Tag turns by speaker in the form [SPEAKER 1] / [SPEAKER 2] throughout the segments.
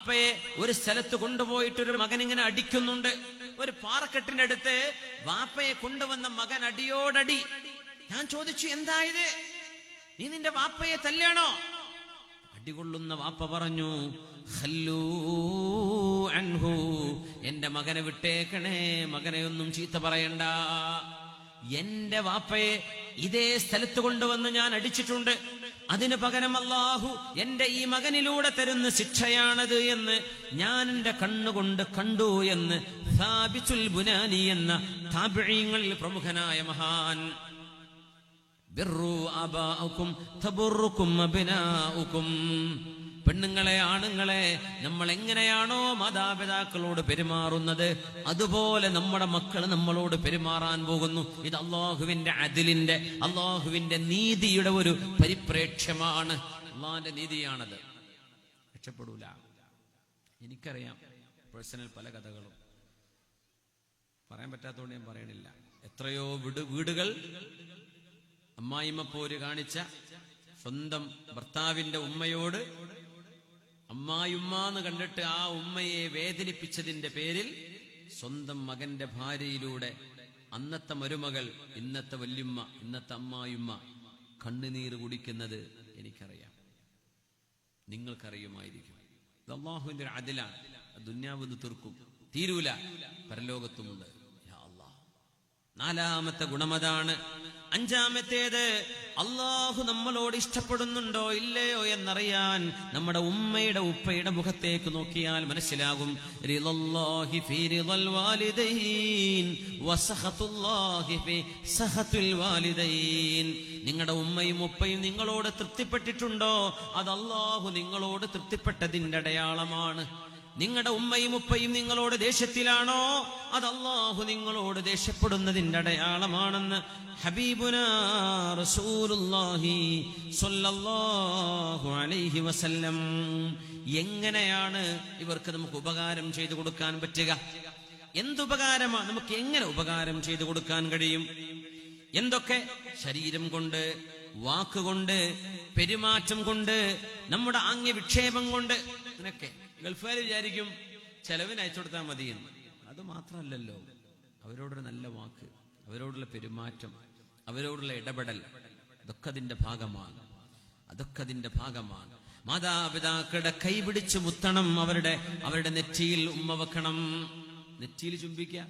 [SPEAKER 1] വാപ്പയെ ഒരു സ്ഥലത്ത് കൊണ്ടുപോയിട്ട് ഒരു മകൻ ഇങ്ങനെ അടിക്കുന്നുണ്ട്. ഒരു പാറക്കെട്ടിന്റെ അടുത്ത് വാപ്പയെ കൊണ്ടുവന്ന മകൻ അടിയോടടി. ഞാൻ ചോദിച്ചു എന്തായത് നീ നിന്റെ വാപ്പയെ തല്ലാണോ? അടികൊള്ളുന്ന വാപ്പ പറഞ്ഞു "ഖല്ലൂ അൻഹു എന്റെ മകനെ വിട്ടേക്കണേ മകനെ ഒന്നും ചീത്ത പറയണ്ട. എന്റെ വാപ്പയെ ഇതേ സ്ഥലത്ത് കൊണ്ടുവന്ന് ഞാൻ അടിച്ചിട്ടുണ്ട്. അതിനു പകരം അള്ളാഹു എന്റെ ഈ മകനിലൂടെ തരുന്ന ശിക്ഷയാണത് എന്ന് ഞാൻ എന്റെ കണ്ണുകൊണ്ട് കണ്ടു എന്ന് സാബിച്ചുൽ ബുനാനി എന്ന താപിഴയങ്ങളിൽ പ്രമുഖനായ മഹാൻ. ബിർറു അബാഉക്കും തബുറുക്കും അബ്നാഉക്കും. പെണ്ണുങ്ങളെ ആണുങ്ങളെ നമ്മൾ എങ്ങനെയാണോ മാതാപിതാക്കളോട് പെരുമാറുന്നത്? അതുപോലെ നമ്മുടെ മക്കൾ നമ്മളോട് പെരുമാറാൻ പോകുന്നു. ഇത് അള്ളാഹുവിന്റെ അതിലിന്റെ അള്ളാഹുവിന്റെ നീതിയുടെ ഒരു പരിപ്രേക്ഷ്യമാണ്. അള്ളാഹിന്റെ നീതിയാണത്. രക്ഷപ്പെടൂല. എനിക്കറിയാം. പേഴ്സണൽ പല കഥകളും. പറയാൻ പറ്റാത്തതുകൊണ്ട് ഞാൻ പറയണില്ല. എത്രയോ വീട് വീടുകൾ അമ്മായിമ്മ പോര് കാണിച്ച സ്വന്തം ഭർത്താവിന്റെ ഉമ്മയോട് അമ്മായിമ്മ എന്ന് കണ്ടിട്ട് ആ ഉമ്മയെ വേദനിപ്പിച്ചതിന്റെ പേരിൽ സ്വന്തം മകന്റെ ഭാര്യയിലൂടെ അന്നത്തെ മരുമകൾ ഇന്നത്തെ വല്യുമ്മ ഇന്നത്തെ അമ്മായിമ്മ കണ്ണുനീർ കുടിക്കുന്നത് എനിക്കറിയാം. നിങ്ങൾക്കറിയുമായിരിക്കും. ഇത് അള്ളാഹുവിന്റെ അതിലാണ്. ദുന്യാവ് തീർക്കും. തീരൂല. പരലോകത്തുമുണ്ട്. നാലാമത്തെ ഗുണമതാണ്. അഞ്ചാമത്തേത് അള്ളാഹു നമ്മളോട് ഇഷ്ടപ്പെടുന്നുണ്ടോ ഇല്ലയോ എന്നറിയാൻ നമ്മുടെ ഉമ്മയുടെ ഉപ്പയുടെ മുഖത്തേക്ക് നോക്കിയാൽ മനസ്സിലാകും. നിങ്ങളുടെ ഉമ്മയും ഉപ്പയും നിങ്ങളോട് തൃപ്തിപ്പെട്ടിട്ടുണ്ടോ? അത് അള്ളാഹു നിങ്ങളോട് തൃപ്തിപ്പെട്ടതിന്റെ അടയാളമാണ്. നിങ്ങളുടെ ഉമ്മയും ഉപ്പയും നിങ്ങളോട് ദേഷ്യത്തിലാണോ? അത് അള്ളാഹു നിങ്ങളോട് ദേഷ്യപ്പെടുന്നതിന്റെ അടയാളമാണെന്ന് ഹബീബുന അലൈഹി വസല്ലം. എങ്ങനെയാണ് ഇവർക്ക് നമുക്ക് ഉപകാരം ചെയ്തു കൊടുക്കാൻ പറ്റുക? എന്തുപകാരമാണ് നമുക്ക് എങ്ങനെ ഉപകാരം ചെയ്തു കൊടുക്കാൻ കഴിയും? എന്തൊക്കെ? ശരീരം കൊണ്ട് വാക്കുകൊണ്ട് പെരുമാറ്റം കൊണ്ട് നമ്മുടെ ആംഗ്യ വിക്ഷേപം കൊണ്ട് ഇതിനൊക്കെ ഗൾഫുകാർ വിചാരിക്കും ചെലവിന് അയച്ചു കൊടുത്താൽ മതിയെന്ന്. അത് മാത്രമല്ലല്ലോ. അവരോടൊരു നല്ല വാക്ക് അവരോടുള്ള പെരുമാറ്റം അവരോടുള്ള ഇടപെടൽ അതൊക്കെ അതിന്റെ ഭാഗമാണ്. അതൊക്കെ അതിന്റെ ഭാഗമാണ്. മാതാപിതാക്കളുടെ കൈപിടിച്ച് മുത്തണം അവരുടെ അവരുടെ നെറ്റിയിൽ ഉമ്മ വെക്കണം. നെറ്റിയിൽ ചുംബിക്ക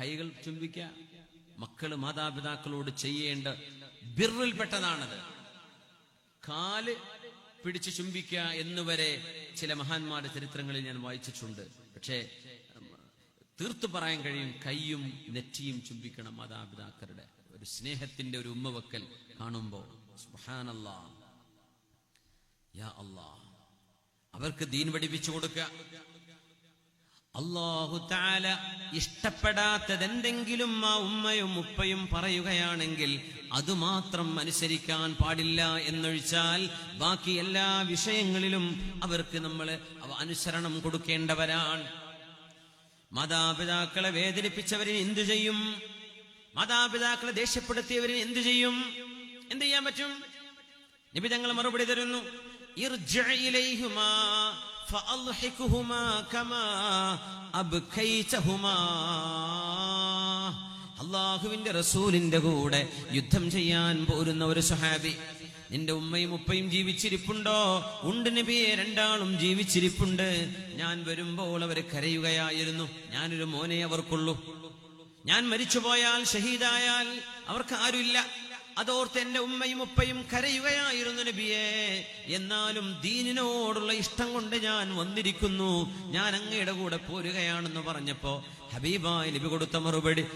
[SPEAKER 1] കൈകൾ ചുംബിക്ക മക്കൾ മാതാപിതാക്കളോട് ചെയ്യേണ്ട ബിറിൽപ്പെട്ടതാണത്. കാൽ പിടിച്ച് ചുംബിക്ക എന്നുവരെ ചില മഹാന്മാരുടെ ചരിത്രങ്ങളിൽ ഞാൻ വായിച്ചിട്ടുണ്ട്. പക്ഷേ തീർത്തു പറയാൻ കഴിയും കൈയും നെറ്റിയും ചുംബിക്കണം മാതാപിതാക്കളുടെ ഒരു സ്നേഹത്തിന്റെ ഒരു ഉമ്മവക്കൽ കാണുമ്പോൾ യാ അവർക്ക് ദീൻ പഠിപ്പിച്ചു കൊടുക്കുക. അള്ളാഹു താല ഇഷ്ടപ്പെടാത്തതെന്തെങ്കിലും ആ ഉമ്മയും ഉപ്പയും പറയുകയാണെങ്കിൽ അതുമാത്രം അനുസരിക്കാൻ പാടില്ല എന്നൊഴിച്ചാൽ ബാക്കി എല്ലാ വിഷയങ്ങളിലും അവർക്ക് നമ്മൾ അനുസരണം കൊടുക്കേണ്ടവരാണ്. മാതാപിതാക്കളെ വേദനിപ്പിച്ചവരിന് എന്തു ചെയ്യും? മാതാപിതാക്കളെ ദേഷ്യപ്പെടുത്തിയവരിന് എന്തു ചെയ്യും? എന്ത് ചെയ്യാൻ പറ്റും? നബി തങ്ങൾ മറുപടി തരുന്നു. ഇർജയിലേഹുമാ കമാ അള്ളാഹുവിന്റെ റസൂലിന്റെ കൂടെ യുദ്ധം ചെയ്യാൻ പോരുന്ന ഒരു സഹാബി നിന്റെ ഉമ്മയും ഉപ്പയും ജീവിച്ചിരിപ്പുണ്ടോ? ഉണ്ട് നബിയെ രണ്ടാളും ജീവിച്ചിരിപ്പുണ്ട്. ഞാൻ വരുമ്പോൾ അവർ കരയുകയായിരുന്നു. ഞാനൊരു മോനെ അവർക്കുള്ളൂ. ഞാൻ മരിച്ചുപോയാൽ ഷഹീദായാൽ അവർക്ക് ആരുമില്ല. അതോർത്ത് എന്റെ ഉമ്മയും ഉപ്പയും കരയുകയായിരുന്നു നബിയെ. എന്നാലും ദീനിനോടുള്ള ഇഷ്ടം കൊണ്ട് ഞാൻ വന്നിരിക്കുന്നു. ഞാൻ അങ്ങയുടെ കൂടെ പോരുകയാണെന്ന് പറഞ്ഞപ്പോ ഹബീബായി നബി കൊടുത്ത മറുപടി.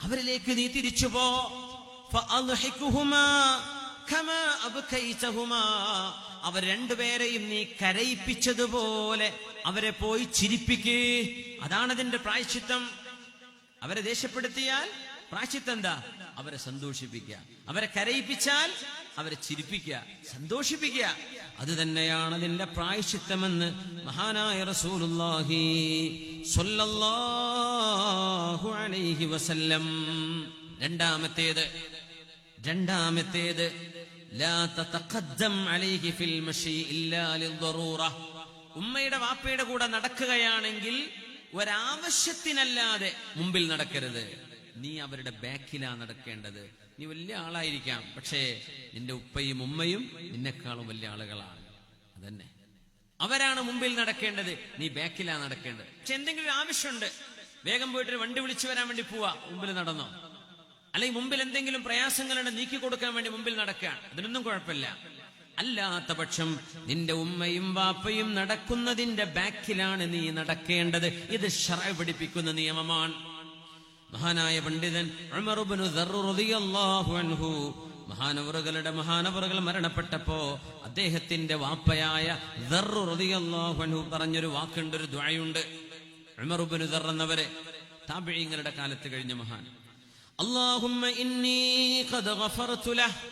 [SPEAKER 1] അവരിലേക്ക് നീ തിരിച്ചു പോ. അവർ രണ്ടുപേരെയും നീ കരയിപ്പിച്ചതുപോലെ അവരെ പോയി ചിരിപ്പിക്കേ. അതാണതിന്റെ പ്രായശ്ചിത്തം. അവരെ ദേഷ്യപ്പെടുത്തിയാൽ പ്രായശ്ചിത്തം എന്താ അവരെ സന്തോഷിപ്പിക്കുക. അവരെ കരയിപ്പിച്ചാൽ അവരെ ചിരിപ്പിക്കുക. സന്തോഷിപ്പിക്കുക. അത് തന്നെയാണ് അതിന്റെ പ്രായശിത്തമെന്ന് മഹാനായ റസൂലുള്ളാഹി സ്വല്ലല്ലാഹു അലൈഹി വസല്ലം. രണ്ടാമത്തേത് രണ്ടാമത്തേത് ലാ തതഖദ്ദം അലൈഹി ഫിൽ ഇല്ലാ ഉമ്മയുടെ വാപ്പയുടെ കൂടെ നടക്കുകയാണെങ്കിൽ ഒരാവശ്യത്തിനല്ലാതെ മുമ്പിൽ നടക്കരുത്. നീ അവരുടെ ബാക്കിലാ നടക്കേണ്ടത്. നീ വലിയ ആളായിരിക്കാം പക്ഷേ നിന്റെ ഉപ്പയും ഉമ്മയും നിന്നെക്കാളും വലിയ ആളുകളാണ്. അതന്നെ. അവരാണ് മുമ്പിൽ നടക്കേണ്ടത് നീ ബാക്കിലാ നടക്കേണ്ടത്. പക്ഷെ എന്തെങ്കിലും ആവശ്യമുണ്ട് വേഗം പോയിട്ട് വണ്ടി വിളിച്ചു വരാൻ വേണ്ടി പോവാ മുമ്പിൽ നടന്നോ. അല്ലെങ്കിൽ മുമ്പിൽ എന്തെങ്കിലും പ്രയാസങ്ങളുണ്ട് നീക്കി കൊടുക്കാൻ വേണ്ടി മുമ്പിൽ നടക്കുകയാണ് അതിനൊന്നും കുഴപ്പമില്ല. അല്ലാത്ത പക്ഷം നിന്റെ ഉമ്മയും വാപ്പയും നടക്കുന്നതിന്റെ ബാക്കിലാണ് നീ നടക്കേണ്ടത്. ഇത് ഷറ പിടിപ്പിക്കുന്ന നിയമമാണ്. മഹാനായ പണ്ഡിതൻ മഹാനവറുകളുടെ മഹാനവറുകൾ മരണപ്പെട്ടപ്പോ അദ്ദേഹത്തിന്റെ വാപ്പയായ പറഞ്ഞൊരു വാക്കുണ്ട് ഒരു ദ്വായുണ്ട്. എന്നവരെ താബിഈങ്ങളുടെ കാലത്ത് കഴിഞ്ഞ മഹാൻ. ലഹ്.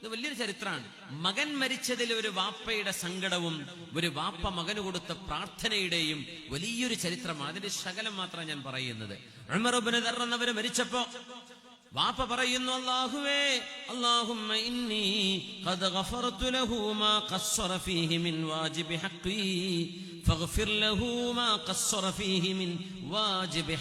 [SPEAKER 1] ഇത് വലിയൊരു ചരിത്രമാണ് മകൻ മരിച്ചതിൽ ഒരു വാപ്പയുടെ സങ്കടവും ഒരു വാപ്പ മകന് കൊടുത്ത പ്രാർത്ഥനയുടെയും വലിയൊരു ചരിത്രമാണ് അതിന്റെ ശകലം മാത്രമാണ് ഞാൻ പറയുന്നത്. എന്നവര് മരിച്ചപ്പോ വാപ്പ പറയുന്നു അള്ളാഹുവേ അല്ലാഹുമ്മ ഇന്നി ഫീഹി മിൻ വാജിബി ഫഗ്ഫിർ ഫീഹി മിൻ വാജിബി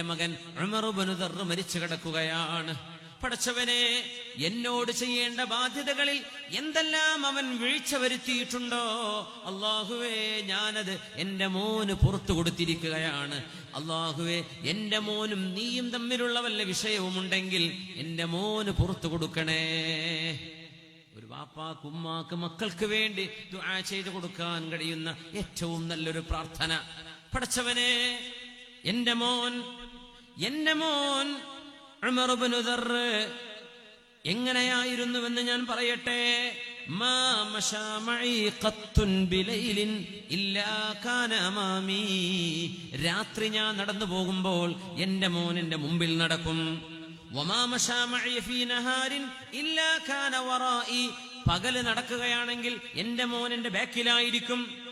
[SPEAKER 1] മകൻ ഉമർ ഇബ്നു മരിച്ചു കിടക്കുകയാണ്. പടച്ചവനെ എന്നോട് ചെയ്യേണ്ട ബാധ്യതകളിൽ എന്തെല്ലാം അവൻ വീഴ്ച വരുത്തിയിട്ടുണ്ടോ? അള്ളാഹുവേ ഞാനത് എന്റെ മോന് പുറത്തു കൊടുത്തിരിക്കുകയാണ്. അള്ളാഹുവേ എന്റെ മോനും നീയും തമ്മിലുള്ള വല്ല വിഷയവുമുണ്ടെങ്കിൽ എന്റെ മോന് പുറത്തു കൊടുക്കണേ. ഒരു വാപ്പാക്ക് ഉമ്മാക്ക് മക്കൾക്ക് വേണ്ടി ദുആ ചെയ്തു കൊടുക്കാൻ കഴിയുന്ന ഏറ്റവും നല്ലൊരു പ്രാർത്ഥന. പടച്ചവനെ എന്റെ മോൻ എന്റെ മോൻ എങ്ങനെയായിരുന്നുവെന്ന് ഞാൻ പറയട്ടെ? രാത്രി ഞാൻ നടന്നു പോകുമ്പോൾ എന്റെ മോൻ എന്റെ മുമ്പിൽ നടക്കും. പകൽ നടക്കുകയാണെങ്കിൽ എന്റെ മോൻ എന്റെ ബാക്കിലായിരിക്കും.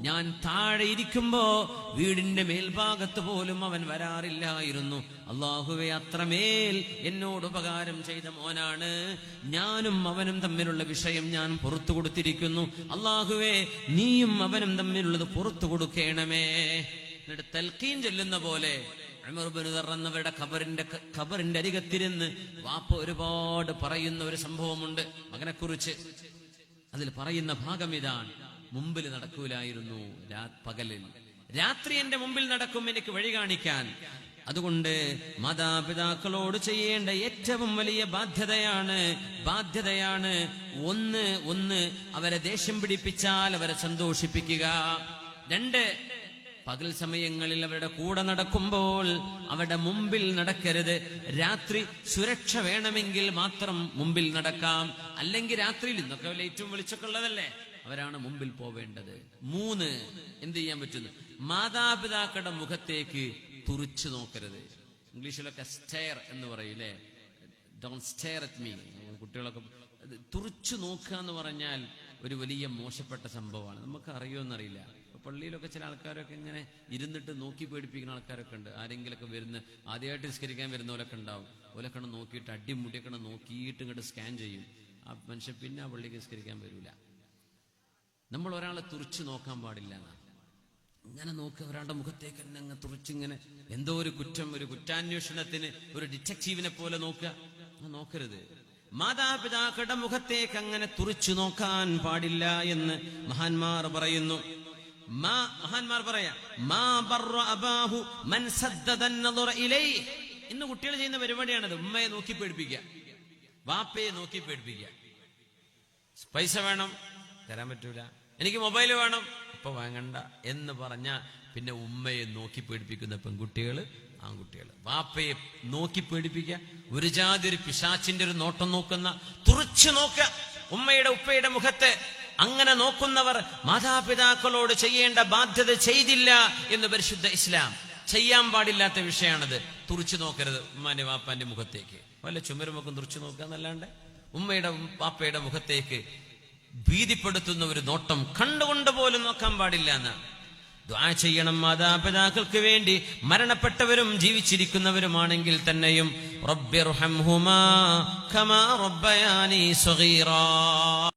[SPEAKER 1] ഞാൻ താഴെ ഇരിക്കുമ്പോ വീടിന്റെ മേൽഭാഗത്ത് പോലും അവൻ വരാറില്ലായിരുന്നു. അള്ളാഹുവെ അത്രമേൽ എന്നോട് ഉപകാരം ചെയ്ത മോനാണ്. ഞാനും അവനും തമ്മിലുള്ള വിഷയം ഞാൻ പുറത്തു കൊടുത്തിരിക്കുന്നു. അള്ളാഹുവെ നീയും അവനും തമ്മിലുള്ളത് പുറത്തു കൊടുക്കണമേ. എന്നിട്ട് തൽക്കീൻ ചെല്ലുന്ന പോലെ എന്നവരുടെ ഖബറിന്റെ ഖബറിന്റെ അരികത്തിരുന്ന് വാപ്പ ഒരുപാട് പറയുന്ന ഒരു സംഭവമുണ്ട്. മകനെക്കുറിച്ച് അതിൽ പറയുന്ന ഭാഗം ഇതാണ്. മുമ്പിൽ നടക്കൂലായിരുന്നു പകലിൽ. രാത്രി എന്റെ മുമ്പിൽ നടക്കും എനിക്ക് വഴി കാണിക്കാൻ. അതുകൊണ്ട് മാതാപിതാക്കളോട് ചെയ്യേണ്ട ഏറ്റവും വലിയ ബാധ്യതയാണ് ബാധ്യതയാണ് ഒന്ന് ഒന്ന് അവരെ ദേഷ്യം പിടിപ്പിച്ചാൽ അവരെ സന്തോഷിപ്പിക്കുക. രണ്ട് പകൽ സമയങ്ങളിൽ അവരുടെ കൂടെ നടക്കുമ്പോൾ അവരുടെ മുമ്പിൽ നടക്കരുത്. രാത്രി സുരക്ഷ വേണമെങ്കിൽ മാത്രം മുമ്പിൽ നടക്കാം. അല്ലെങ്കിൽ രാത്രിയിൽ ഇന്നൊക്കെ ഏറ്റവും വെളിച്ചൊക്കെ ഉള്ളതല്ലേ അവരാണ് മുമ്പിൽ പോവേണ്ടത്. മൂന്ന് എന്ത് ചെയ്യാൻ പറ്റുന്നു? മാതാപിതാക്കളുടെ മുഖത്തേക്ക് തുറിച്ചു നോക്കരുത്. ഇംഗ്ലീഷിലൊക്കെ സ്റ്റെയർ എന്ന് പറയൂലേ ഡോൺ സ്റ്റെയർ അറ്റ് മീ കുട്ടികളൊക്കെ തുറിച്ചു നോക്കുക എന്ന് പറഞ്ഞാൽ ഒരു വലിയ മോശപ്പെട്ട സംഭവമാണ്. നമുക്ക് അറിയുമെന്നറിയില്ല പള്ളിയിലൊക്കെ ചില ആൾക്കാരൊക്കെ ഇങ്ങനെ ഇരുന്നിട്ട് നോക്കി പേടിപ്പിക്കുന്ന ആൾക്കാരൊക്കെ ഉണ്ട്. ആരെങ്കിലൊക്കെ വരുന്ന ആദ്യമായിട്ട് നിസ്കരിക്കാൻ വരുന്നവരൊക്കെ ഉണ്ടാവും. ഓലൊക്കെ നോക്കിയിട്ട് അടിമുടിയൊക്കെ നോക്കിയിട്ട് ഇങ്ങോട്ട് സ്കാൻ ചെയ്യും. ആ മനുഷ്യൻ പിന്നെ ആ പള്ളിക്ക് നിസ്കരിക്കാൻ വരില്ല നമ്മൾ ഒരാളെ തുറിച്ചു നോക്കാൻ പാടില്ല ഇങ്ങനെ നോക്കി ഒരാളുടെ മുഖത്തേക്ക് തന്നെ അങ്ങ് തുറച്ചിങ്ങനെ എന്തോ ഒരു കുറ്റം ഒരു കുറ്റാന്വേഷണത്തിന് ഒരു ഡിറ്റക്റ്റീവിനെ പോലെ നോക്കുക. നോക്കരുത്. മാതാപിതാക്കളുടെ മുഖത്തേക്ക് അങ്ങനെ തുറച്ചു നോക്കാൻ പാടില്ല എന്ന് മഹാന്മാർ പറയുന്നു. മഹാന്മാർ പറയാ. ഇന്ന് കുട്ടികൾ ചെയ്യുന്ന പരിപാടിയാണത്. ഉമ്മയെ നോക്കി പേടിപ്പിക്കുക. വാപ്പയെ നോക്കി പേടിപ്പിക്കുക. പൈസ വേണം തരാൻ പറ്റൂല. എനിക്ക് മൊബൈൽ വേണം ഇപ്പൊ വാങ്ങണ്ട എന്ന് പറഞ്ഞ പിന്നെ ഉമ്മയെ നോക്കി പേടിപ്പിക്കുന്ന പെൺകുട്ടികൾ ആൺകുട്ടികൾ വാപ്പയെ നോക്കി പേടിപ്പിക്കുക. ഒരു ജാതി ഒരു പിശാച്ചിന്റെ ഒരു നോട്ടം നോക്കുന്ന തുറച്ചു നോക്കുക. ഉമ്മയുടെ ഉപ്പയുടെ മുഖത്ത് അങ്ങനെ നോക്കുന്നവർ മാതാപിതാക്കളോട് ചെയ്യേണ്ട ബാധ്യത ചെയ്തില്ല എന്ന് പരിശുദ്ധ ഇസ്ലാം. ചെയ്യാൻ പാടില്ലാത്ത വിഷയമാണത് തുറച്ചു നോക്കരുത് ഉമ്മാന്റെ വാപ്പാന്റെ മുഖത്തേക്ക്. വല്ല ചുമരുമൊക്കെ തുറച്ചു നോക്കുക എന്നല്ലാണ്ട് ഉമ്മയുടെ വാപ്പയുടെ മുഖത്തേക്ക് ഭീതിപ്പെടുത്തുന്ന ഒരു നോട്ടം കണ്ടുകൊണ്ട് പോലും നോക്കാൻ പാടില്ല എന്ന്. ദ്വാ ചെയ്യണം മാതാപിതാക്കൾക്ക് വേണ്ടി. മരണപ്പെട്ടവരും ജീവിച്ചിരിക്കുന്നവരുമാണെങ്കിൽ തന്നെയും റബ്ബിർഹംഹുമാ കമാ റബ്ബയാനി സഗീറാ.